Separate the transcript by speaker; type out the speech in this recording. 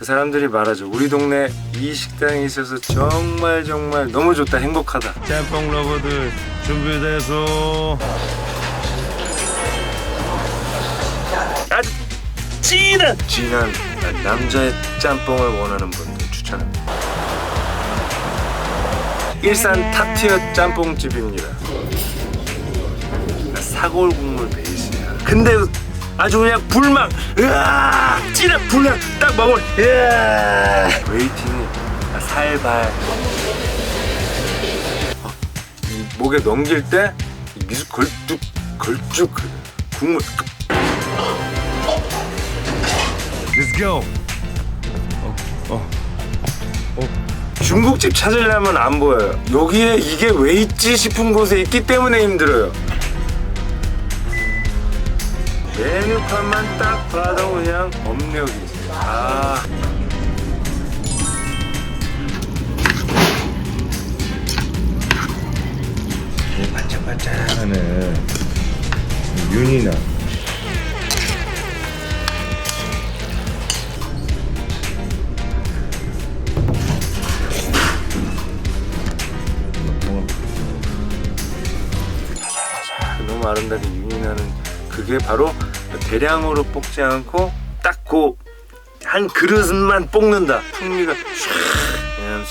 Speaker 1: 그 사람들이 말하죠. 우리 동네 이 식당에 있어서 정말 정말 너무 좋다, 행복하다.
Speaker 2: 짬뽕 러버들 준비돼서
Speaker 1: 아주 진한 진한 남자의 짬뽕을 원하는 분들 추천합니다. 일산 탑티어 짬뽕집입니다. 사골 국물 베이스야. 근데 아주 그냥 불망, 으아, 진한 불망 딱 먹으면, 으아. 웨이팅이 살발. 어, 이 목에 넘길 때이 미수 걸쭉 걸쭉 국물
Speaker 2: Let's go
Speaker 1: 중국집 찾으려면 안 보여요. 여기에 이게 왜 있지 싶은 곳에 있기 때문에 힘들어요. 메뉴판만 딱 봐도 그냥 업력이 있어요. 아.
Speaker 2: 이 반짝반짝하는 윤이나
Speaker 1: 너무 아름답게 윤이 나는 그게 바로 대량으로 볶지 않고 딱그한 그릇만 볶는다. 풍미가 쫙. You know?